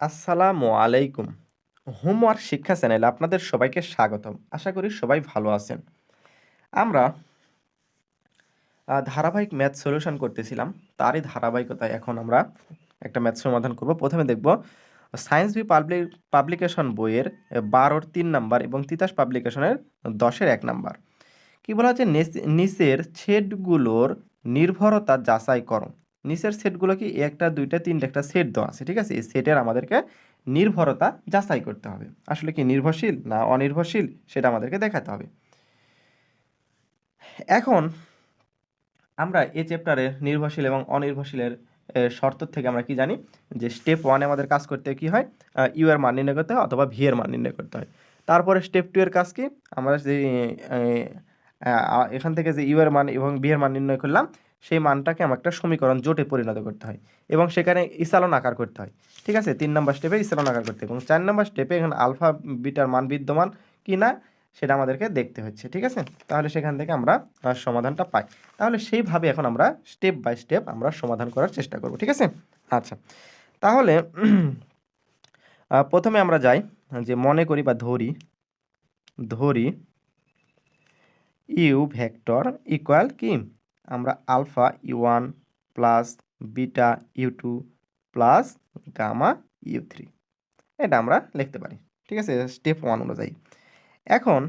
আসসালামু আলাইকুম। হোমওয়ার্ক শিক্ষা চ্যানেলে আপনাদের সবাইকে স্বাগতম। আশা করি সবাই ভালো আছেন। আমরা ধারাবাহিক ম্যাথ সলিউশন করতেছিলাম। তারই ধারাবাহিকতায় এখন আমরা একটা ম্যাথ সমাধান করব। প্রথমে দেখব, সায়েন্স বি পাবলিক পাবলিকেশন বইয়ের বারোর তিন নাম্বার এবং তিতাস পাবলিকেশনের দশের এক নাম্বার। কি বলা হচ্ছে? নিচের ছেদগুলোর নির্ভরতা যাচাই করো। নিচের সেটগুলো কি একটা দুইটা তিনটা একটা সেট দেওয়া আছে ঠিক আছে? এই সেটের আমাদেরকে নির্ভরতা যাচাই করতে হবে। আসলে কি নির্ভরশীল না অনির্ভরশীল সেটা আমাদেরকে দেখাতে হবে। এখন আমরা এই চ্যাপ্টারে নির্ভরশীল এবং অনির্ভরশীলের শর্ত থেকে আমরা কি জানি? যে স্টেপ ওয়ানে আমাদের কাজ করতে কি হয়? ইউ এর মান নির্ণয় করতে হয় অথবা ভি এর মান নির্ণয় করতে হয়। তারপরে স্টেপ টু এর কাজ কি? আমরা যে এ, এখান থেকে যে ইউ এর মান এবং ভি এর মান নির্ণয় করলাম সেই মানটাকে আমার একটা সমীকরণ জোটে পরিণত করতে হয় এবং সেখানে ইসালন আকার করতে হয়। ঠিক আছে? তিন নম্বর স্টেপে ইসালন আকার করতে হয় এবং চার নম্বর স্টেপে এখানে আলফা, বিটার মান বিদ্যমান কি না সেটা আমাদেরকে দেখতে হচ্ছে। ঠিক আছে? তাহলে সেখান থেকে আমরা সমাধানটা পাই। তাহলে সেইভাবে এখন আমরা স্টেপ বাই স্টেপ আমরা সমাধান করার চেষ্টা করব। ঠিক আছে? আচ্ছা। তাহলে প্রথমে আমরা যাই, যে মনে করি বা ধরি ধরি ইউ ভেক্টর ইকুয়াল কি? আমরা alpha u one plus beta u two plus gamma u three. এটা আমরা লিখতে পারি। ঠিক আছে? স্টেপ ওয়ান অনুযায়ী। এখন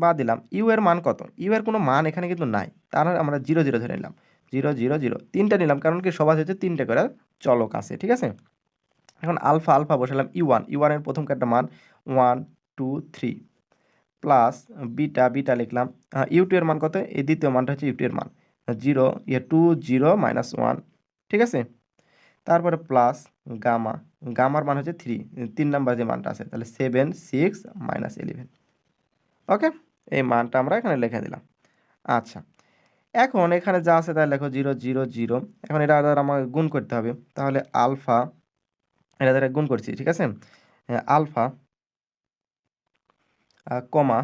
বা দিলাম, ইউ এর মান কত? ইউ এর কোনো মান এখানে কিন্তু নাই। তার আমরা জিরো জিরো ধরে নিলাম। Zero zero zero. তিনটা নিলাম, কারণ কি সবার হচ্ছে তিনটে করে চলক আছে। ঠিক আছে? এখন আলফা আলফা বসালাম ইউ ওয়ান ইউ ওয়ানের প্রথম একটা মান one, two, three. Plus beta beta লিখলাম। ইউ টু এর মান কত? এই দ্বিতীয় মানটা হচ্ছে ইউ টু এর মান। জিরো ইয়ে টু জিরো মাইনাস ওয়ান, ঠিক আছে? তারপরে প্লাস গামা, গামার মান হচ্ছে থ্রি, তিন নাম্বার যে মানটা আছে, তাহলে seven, six minus eleven. Okay? এই মানটা আমরা এখানে লিখে দিলাম। আচ্ছা এখন এখানে যা আছে তাই লেখো জিরো জিরো জিরো। এখন এটা দ্বারা আমাকে গুণ করতে হবে। তাহলে আলফা, এটা দ্বারা গুণ করছি, ঠিক আছে? আলফা কমা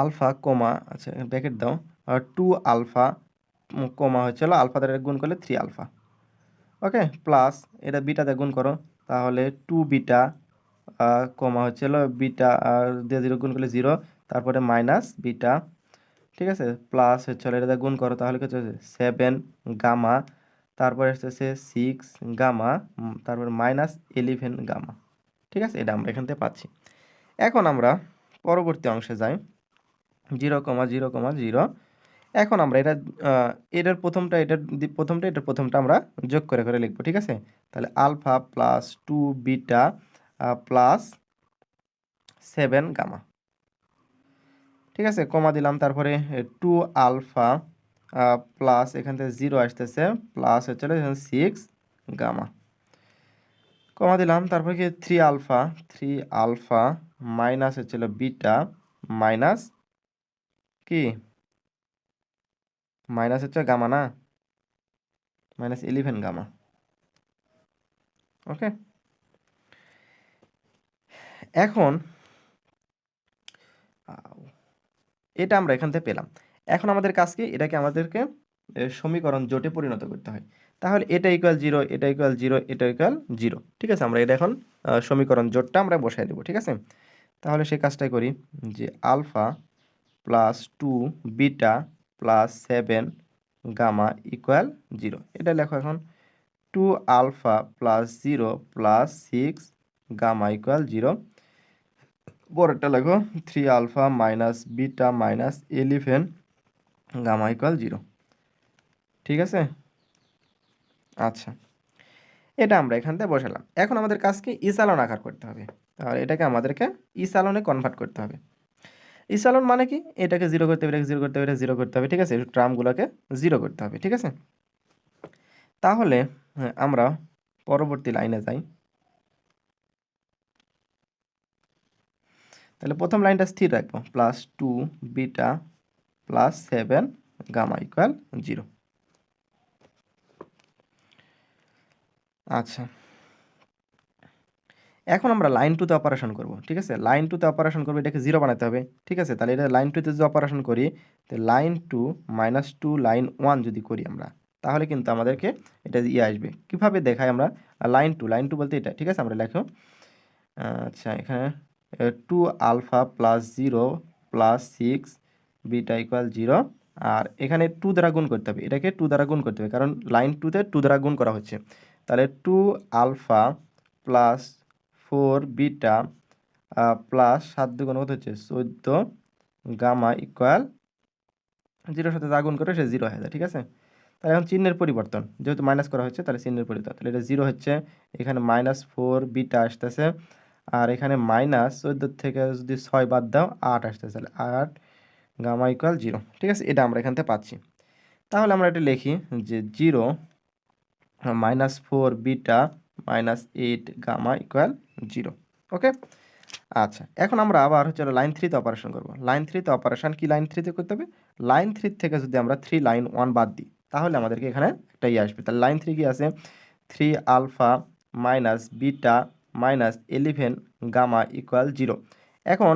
আলফা, কমা আচ্ছা ব্র্যাকেট দাও। টু আলফা কমা হচ্ছিল আলফা দ্বারা গুণ করলে থ্রি আলফা। ওকে প্লাস এটা বিটাতে গুণ করো, তাহলে টু বিটা কমা হচ্ছিল বিটা দিয়ে জিরো গুণ করলে জিরো তারপরে মাইনাস বিটা ঠিক আছে? প্লাস হচ্ছে হলো এটা গুণ করো, তাহলে কি হচ্ছে? সেভেন গামা তারপরে হচ্ছে সিক্স গামা তারপরে মাইনাস ইলেভেন গামা ঠিক আছে? এটা আমরা এখান থেকে পাচ্ছি। এখন আমরা পরবর্তী অংশে যাই। Zero comma zero comma zero. এখন আমরা এটা এটার প্রথমটা এটার প্রথমটা এটার প্রথমটা আমরা যোগ করে করে লিখব, ঠিক আছে? তাহলে alpha plus two beta plus seven gamma. ঠিক আছে? কমা দিলাম, তারপরে টু আলফা প্লাস এখান থেকে জিরো আসতেছে, প্লাস হচ্ছে সিক্স গামা। কমা দিলাম, তারপরে কি? Three alpha three alpha minus হচ্ছিল বিটা মাইনাস কি? মাইনাস হচ্ছে গামা না? মাইনাস ইলেভেন গামা ওকে এখন এটা আমরা এখান থেকে পেলাম। এখন আমাদের কাজ কি? এটাকে আমাদেরকে সমীকরণ জোটে পরিণত করতে হয়। তাহলে এটা ইকুয়াল জিরো এটা ইকুয়াল জিরো এটা ইকুয়াল জিরো ঠিক আছে? আমরা এটা এখন সমীকরণ জোটটা আমরা বসাই দেবো। ঠিক আছে? তাহলে সেই কাজটাই করি যে alpha plus two beta plus seven gamma equal zero এটা লেখো এখন। Two alpha plus zero plus six gamma equal zero পরেরটা লেখো। Three alpha minus beta minus eleven gamma equal zero ঠিক আছে? আচ্ছা। এটা আমরা এখান থেকে বসালাম। এখন আমাদের কাজকে ইসালন আকার করতে হবে। তাহলে এটাকে আমাদেরকে ইসালনে কনভার্ট করতে হবে। ইসালন মানে কি? এটাকে জিরো করতে হবে এটাকে জিরো করতে হবে এটা জিরো করতে হবে ঠিক আছে? ট্রামগুলোকে জিরো করতে হবে ঠিক আছে? তাহলে হ্যাঁ, আমরা পরবর্তী লাইনে যাই। তাহলে প্রথম লাইনটা স্থির রাখব। Plus two beta plus seven gamma equal zero আচ্ছা। এখন আমরা লাইন টুতে অপারেশন করব, ঠিক আছে? লাইন টুতে অপারেশন করব, এটাকে জিরো বানাতে হবে, ঠিক আছে? তাহলে এটা লাইন টুতে যদি অপারেশন করি, তো line two minus two line one যদি করি আমরা, তাহলে কিন্তু আমাদেরকে এটা ইয়ে আসবে। কীভাবে দেখায় আমরা? লাইন টু লাইন টু বলতে এটা, ঠিক আছে? আমরা লেখো আচ্ছা এখানে two alpha plus zero plus six beta equal zero আর এখানে টু দ্বারা গুণ করতে হবে, এটাকে টু দ্বারা গুণ করতে হবে, কারণ লাইন টুতে টু দ্বারা গুণ করা হচ্ছে। তাহলে two alpha plus four beta plus সাত দুগুণ কত হচ্ছে? চোদ্দ গামা ইকুয়াল জিরোর সাথে গুণ করে সে জিরো হয়ে যায়, ঠিক আছে? তাহলে এখন চিহ্নের পরিবর্তন, যেহেতু মাইনাস করা হচ্ছে, তাহলে চিহ্নের পরিবর্তন, তাহলে এটা জিরো হচ্ছে, এখানে মাইনাস ফোর বিটা আসতেছে, আর এখানে মাইনাস চোদ্দ থেকে যদি ছয় বাদ দাও, আট আসতেছে, তাহলে আট গামা ইকুয়াল জিরো, ঠিক আছে? এটা আমরা এখান থেকে পাচ্ছি। তাহলে আমরা এটা লিখি যে zero minus four beta minus eight gamma equal zero, okay? আচ্ছা এখন আমরা আবার হচ্ছে লাইন থ্রিতে অপারেশন করব। লাইন থ্রিতে অপারেশন কি লাইন থ্রিতে করতে হবে? লাইন থ্রি থেকে যদি আমরা থ্রি লাইন ওয়ান বাদ দিই, তাহলে আমাদেরকে এখানে একটা ইয়ে আসবে। তাহলে লাইন থ্রি কি আছে? Three alpha minus beta minus eleven gamma equal zero এখন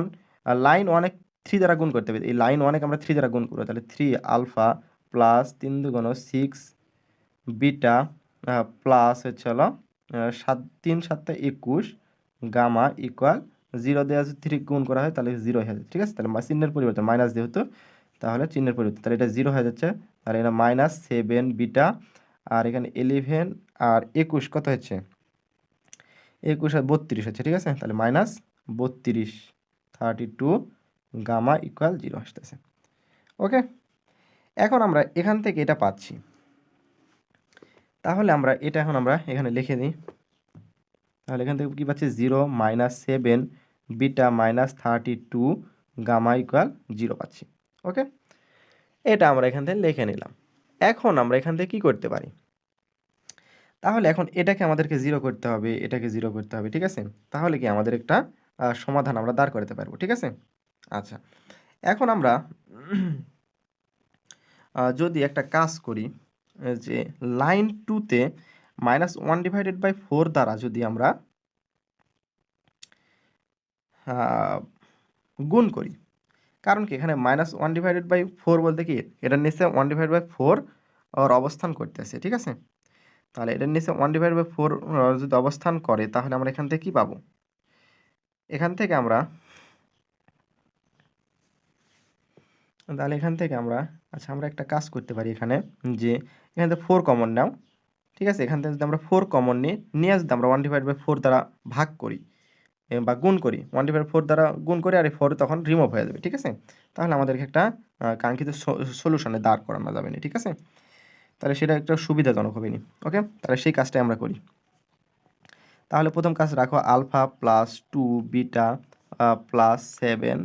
লাইন অনেক থ্রি দ্বারা গুণ করতে হবে। এই লাইন অনেক আমরা থ্রি দ্বারা গুণ করব। তাহলে থ্রি আলফা প্লাস তিন দুগুণ সিক্স বিটা প্লাস হচ্ছে হলো সাত, তিন সাতটা একুশ গামা ইকুয়াল জিরো দেওয়া যদি থ্রি গুণ করা হয়, তাহলে জিরো হয়ে যাচ্ছে ঠিক আছে? তাহলে চিহ্নের পরিবর্তন মাইনাস যেহেতু, তাহলে চিহ্নের পরিবর্তন, তাহলে এটা জিরো হয়ে যাচ্ছে, তাহলে এটা মাইনাস সেভেন বিটা আর এখানে ইলেভেন আর একুশ, কত হচ্ছে? একুশ আর বত্রিশ হচ্ছে, ঠিক আছে? তাহলে মাইনাস বত্রিশ thirty two gamma equal zero আসতেছে ওকে এখন আমরা এখান থেকে এটা পাচ্ছি, তাহলে আমরা এটা এখন আমরা এখানে লিখে দিই তাহলে এখান থেকে কী পাচ্ছি? Zero minus seven beta minus thirty two gamma equal zero পাচ্ছি। ওকে এটা আমরা এখান থেকে লিখে নিলাম। এখন আমরা এখান থেকে কী করতে পারি? তাহলে এখন এটাকে আমাদেরকে জিরো করতে হবে, এটাকে জিরো করতে হবে, ঠিক আছে? তাহলে কি আমাদের একটা সমাধান আমরা দাঁড় করতে পারব, ঠিক আছে? আচ্ছা। এখন আমরা যদি একটা কাজ করি, যে লাইন টুতে minus one divided by four দ্বারা যদি আমরা গুণ করি। কারণ কি? এখানে minus one divided by four বলতে কি? এটার নিচে ওয়ান ডিভাইড বাই ফোর ওর অবস্থান করতেছে, ঠিক আছে? তাহলে এটার নিচে ওয়ান ডিভাইড বাই ফোর যদি অবস্থান করে, তাহলে আমরা এখান থেকে কী পাবো? এখান থেকে আমরা, তাহলে এখান থেকে আমরা আচ্ছা আমরা একটা কাজ করতে পারি এখানে যে, এখান থেকে ফোর কমন নাও। ঠিক আছে? এখান থেকে যদি আমরা ফোর কমন নিই, নিয়ে যদি আমরা ওয়ান ডিভাইড বাই ফোর দ্বারা ভাগ করি বা গুণ করি ওয়ান ডিভাইড ফোর দ্বারা গুণ করি আর এই ফোর তখন রিমুভ হয়ে যাবে, ঠিক আছে? তাহলে আমাদেরকে একটা কাঙ্ক্ষিত সলিউশনে দাঁড় করানো যাবে না, ঠিক আছে? তাহলে সেটা একটা সুবিধাজনক হবে নি ওকে তাহলে সেই কাজটাই আমরা করি। তাহলে প্রথম কাজ রাখো alpha plus two beta plus seven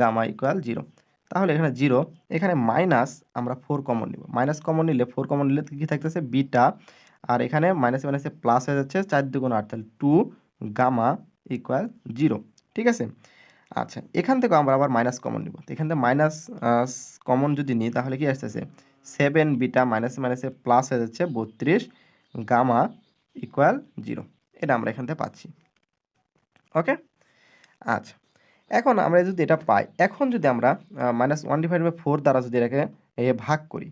gamma equal zero তাহলে এখানে জিরো এখানে মাইনাস আমরা ফোর কমন নিব। মাইনাস কমন নিলে ফোর কমন নিলে কী থাকতেছে? বিটা আর এখানে মাইনাসে মাইনাসে প্লাস হয়ে যাচ্ছে চার দুগুণ আট, তাহলে টু গামা ইকুয়াল জিরো ঠিক আছে? আচ্ছা এখান থেকে আমরা আবার মাইনাস কমন নিব। এখান থেকে মাইনাস কমন যদি নিই, তাহলে কি আসতেছে? সেভেন বিটা মাইনাসে মাইনাসে প্লাস হয়ে যাচ্ছে বত্রিশ গামা ইকুয়াল জিরো এটা আমরা এখান থেকে পাচ্ছি। ওকে আচ্ছা এখন আমরা যদি এটা পাই, এখন যদি আমরা minus one divide by four দ্বারা যদি এটাকে ভাগ করি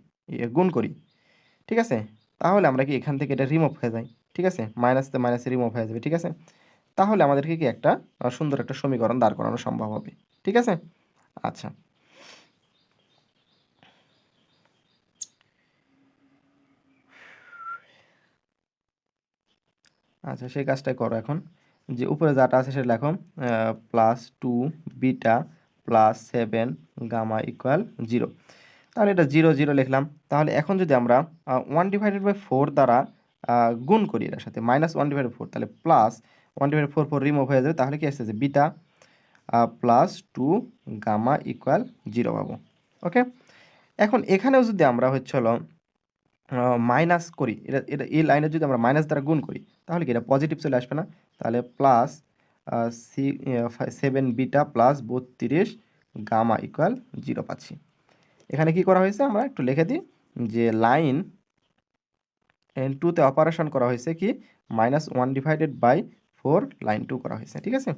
গুণ করি, ঠিক আছে? তাহলে আমরা কি এখান থেকে এটা রিমুভ হয়ে যাই ঠিক আছে? মাইনাসতে মাইনাসে রিমুভ হয়ে যাবে, ঠিক আছে? তাহলে আমাদেরকে কি একটা সুন্দর একটা সমীকরণ দাঁড় করানো সম্ভব হবে, ঠিক আছে? আচ্ছা। আচ্ছা সেই কাজটাই করো এখন। যে উপরে যাটা আছে সেটা লেখো plus two beta plus seven gamma equal zero তাহলে এটা জিরো জিরো লিখলাম। তাহলে এখন যদি আমরা ওয়ান ডিভাইডেড বাই ফোর দ্বারা গুণ করি এটার সাথে মাইনাস ওয়ান ডিভাইডেড ফোর তাহলে plus one divided four four remove হয়ে যাবে, তাহলে কি আসতেছে beta plus two gamma equal zero পাবো। ওকে এখন এখানেও যদি আমরা হচ্ছে হলো মাইনাস করি। এটা এটা, এই লাইনে যদি আমরা মাইনাস দ্বারা গুণ করি, তাহলে কি এটা পজিটিভ চলে আসবে না? তাহলে প্লাস সি সেভেন বিটা প্লাস বত্রিশ গামা ইকুয়াল জিরো পাচ্ছি। এখানে কি করা হয়েছে? আমরা একটু লিখে দিই যে লাইন এন টুতে অপারেশন করা হয়েছে কি? Minus one divided by four line two করা হয়েছে, ঠিক আছে?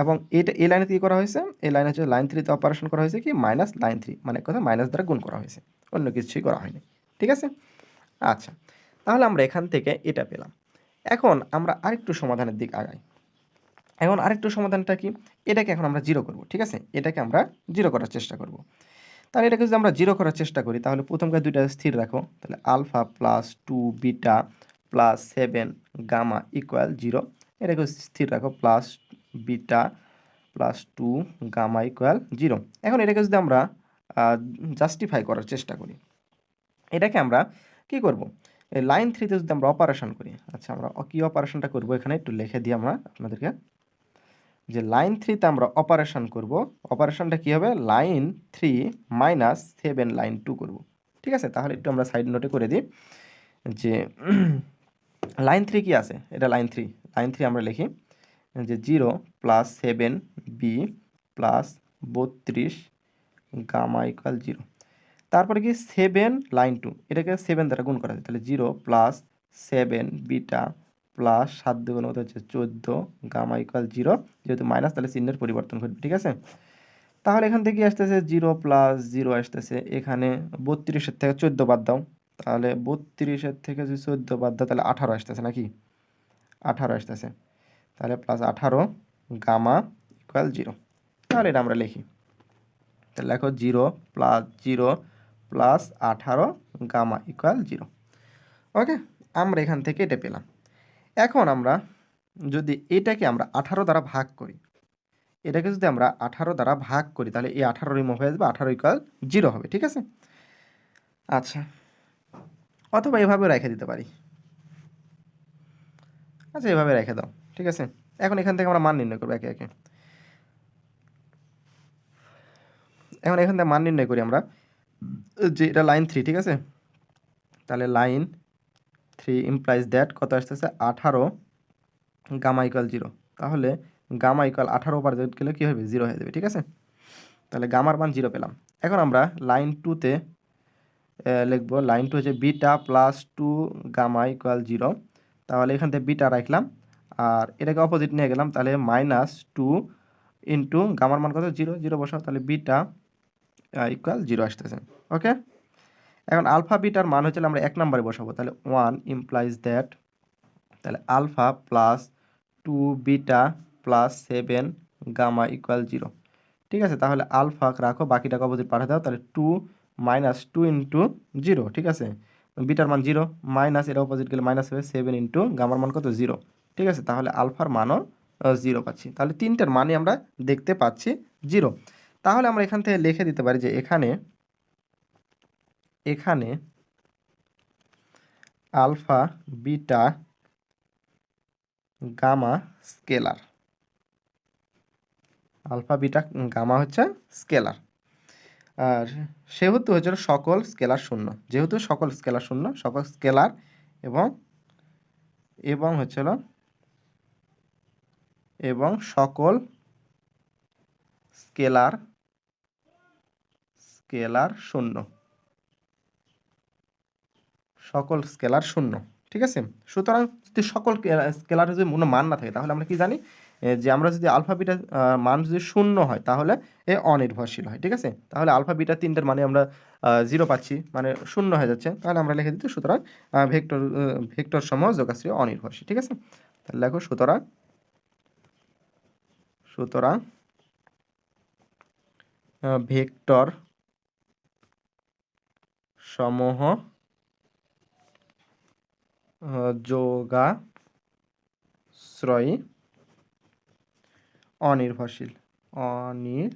এবং এটা, এই লাইনে কী করা হয়েছে? এই লাইনে হচ্ছে লাইন থ্রিতে অপারেশন করা হয়েছে কি? মাইনাস লাইন থ্রি মানে কথা মাইনাস দ্বারা গুণ করা হয়েছে। অন্য কিছুই করা হয়নি, ঠিক আছে? আচ্ছা তাহলে আমরা এখান থেকে এটা পেলাম। এখন আমরা আরেকটু সমাধানের দিক আগাই। এখন আরেকটু সমাধানটা কি? এটাকে এখন আমরা জিরো করব, ঠিক আছে? এটাকে আমরা জিরো করার চেষ্টা করব। তাহলে এটাকে যদি আমরা জিরো করার চেষ্টা করি, তাহলে প্রথমকার দুইটা স্থির রাখো। তাহলে alpha plus two beta plus seven gamma equal zero এটাকে স্থির রাখো plus beta plus two gamma equal zero এখন এটাকে যদি আমরা জাস্টিফাই করার চেষ্টা করি, এটাকে আমরা কি করব? এই লাইন থ্রিতে যদি আমরা অপারেশন করি আচ্ছা আমরা কী অপারেশনটা করব? এখানে একটু লিখে দিই আমরা আপনাদেরকে। যে লাইন থ্রিতে আমরা অপারেশন করব অপারেশনটা কী হবে? Line three minus seven line two করব। ঠিক আছে? তাহলে একটু আমরা সাইড নোটে করে দিই। যে লাইন থ্রি কি আছে? এটা লাইন থ্রি লাইন থ্রি আমরা লিখি, যে zero plus seven b plus বত্রিশ গামা ইকুয়াল জিরো তারপরে কি সেভেন লাইন টু এটাকে সেভেন দ্বারা গুণ করা যায়। তাহলে zero plus seven beta plus সাত দুগুণ হতে হচ্ছে? চোদ্দ গামা ইকুয়াল জিরো যেহেতু মাইনাস তাহলে চিহ্নের পরিবর্তন ঘটবে, ঠিক আছে? তাহলে এখান থেকে আসতেছে জিরো প্লাস জিরো আসতেছে, এখানে বত্রিশের থেকে চোদ্দ বাদ দাও। তাহলে বত্রিশের থেকে যদি চোদ্দ বাদ দাও, তাহলে আঠারো আসতেছে নাকি? আঠারো আসতেছে। তাহলে প্লাস আঠারো গামা ইকুয়াল জিরো তাহলে এটা আমরা লিখি। তাহলে লেখো জিরো প্লাস জিরো প্লাস আঠারো গামা ইকুয়াল জিরো ওকে আমরা এখান থেকে এটা পেলাম। এখন আমরা যদি এটাকে আমরা আঠারো দ্বারা ভাগ করি, এটাকে যদি আমরা আঠারো দ্বারা ভাগ করি, তাহলে এই আঠারো রিমুভ হয়ে যাবে, আঠারো ইকুয়াল জিরো হবে, ঠিক আছে? আচ্ছা অথবা এভাবে রেখে দিতে পারি। আচ্ছা এভাবে রেখে দাও, ঠিক আছে? এখন এখান থেকে আমরা মান নির্ণয় করব একে একে। এখন এখান থেকে মান নির্ণয় করি আমরা যে এটা লাইন থ্রি ঠিক আছে? তাহলে লাইন থ্রি ইমপ্লাইজ দ্যাট কত আসতেছে? আঠারো গামা ইকুয়াল জিরো তাহলে গামা ইকুয়াল আঠারো পার গেলে কী হবে? জিরো হয়ে যাবে, ঠিক আছে? তাহলে গামার মান জিরো পেলাম। এখন আমরা লাইন টুতে লিখব লাইন টু হচ্ছে beta plus two gamma equal zero তাহলে এখান থেকে বিটা রাখলাম, আর এটাকে অপোজিট নিয়ে গেলাম, তাহলে মাইনাস টু ইন্টু গামার মান কত? জিরো জিরো বসাও, তাহলে বিটা ইকুয়াল জিরো আসতেছে ওকে এখন আলফা বিটার মান হচ্ছে আমরা এক নম্বরে বসাবো, তাহলে ওয়ান ইমপ্লাইজ দ্যাট তাহলে alpha plus two beta plus seven gamma equal zero ঠিক আছে? তাহলে আলফা রাখো, বাকিটাকে অপোজিট পাঠিয়ে দাও, তাহলে two minus two into zero ঠিক আছে? বিটার মান জিরো মাইনাস এটা অপোজিট গেলে মাইনাস হবে সেভেন ইন্টু গামার মান কত? জিরো ঠিক আছে? তাহলে আলফার মানও জিরো পাচ্ছি। তাহলে তিনটার মানে আমরা দেখতে পাচ্ছি জিরো তাহলে আমরা এখান থেকে লিখে দিতে পারি যে এখানে এখানে alpha, beta, gamma, scalar. Alpha, beta, gamma হচ্ছে স্কেলার। আর সেহেতু হচ্ছে সকল স্কেলার শূন্য। যেহেতু সকল স্কেলার শূন্য, সকল স্কেলার এবং এবং হচ্ছিল এবং সকল স্কেলার স্কেলার শূন্য। সকল স্কেলার শূন্য, ঠিক আছে? সুতরাং যদি সকল স্কেলার যদি কোনো মান না থাকে, তাহলে আমরা কি জানি? যে আমরা যদি আলফা, বিটা মান যদি শূন্য হয়, তাহলে এ অনির্ভরশীল হয়, ঠিক আছে? তাহলে আলফা, বিটা তিনটার মানে আমরা জিরো পাচ্ছি মানে শূন্য হয়ে যাচ্ছে। তাহলে আমরা লিখে দিতে সুতরাং ভেক্টর ভেক্টর সমূহ যোগাশ্রী অনির্ভরশীল, ঠিক আছে? তাহলে দেখো সুতরাং সুতরাং ভেক্টর সমূহ যোগাশ্রয়ী অনির্ভরশীল অনির্ভরশীল।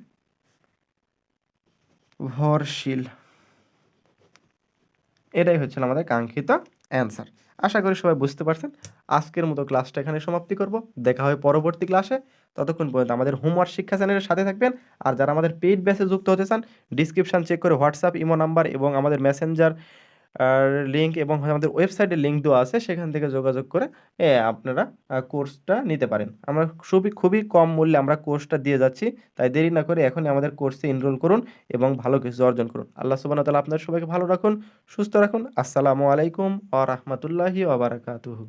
এটাই হচ্ছিল আমাদের কাঙ্ক্ষিত অ্যান্সার আশা করি সবাই বুঝতে পারছেন। আজকের মতো ক্লাসটা এখানে সমাপ্তি করব। দেখা হয় পরবর্তী ক্লাসে ততক্ষণ পর্যন্ত আমাদের হোমওয়ার্ক শিক্ষা চ্যানেলের সাথে থাকবেন। আর যারা আমাদের পেইড ব্যাসে যুক্ত হতে চান ডিসক্রিপশান চেক করে হোয়াটসঅ্যাপ ইমো নাম্বার এবং আমাদের মেসেঞ্জার লিঙ্ক এবং আমাদের ওয়েবসাইটের লিঙ্ক দেওয়া আছে, সেখান থেকে যোগাযোগ করে আপনারা কোর্সটা নিতে পারেন। আমরা খুবই খুবই কম মূল্যে আমরা কোর্সটা দিয়ে যাচ্ছি, তাই দেরি না করে এখনই আমাদের কোর্সে এনরোল করুন এবং ভালো কিছু অর্জন করুন। আল্লাহ সুবাহ তালা আপনাদের সবাইকে ভালো রাখুন, সুস্থ রাখুন। আসসালামু আলাইকুম আ রহমতুল্লাহি আবরাকাতুহু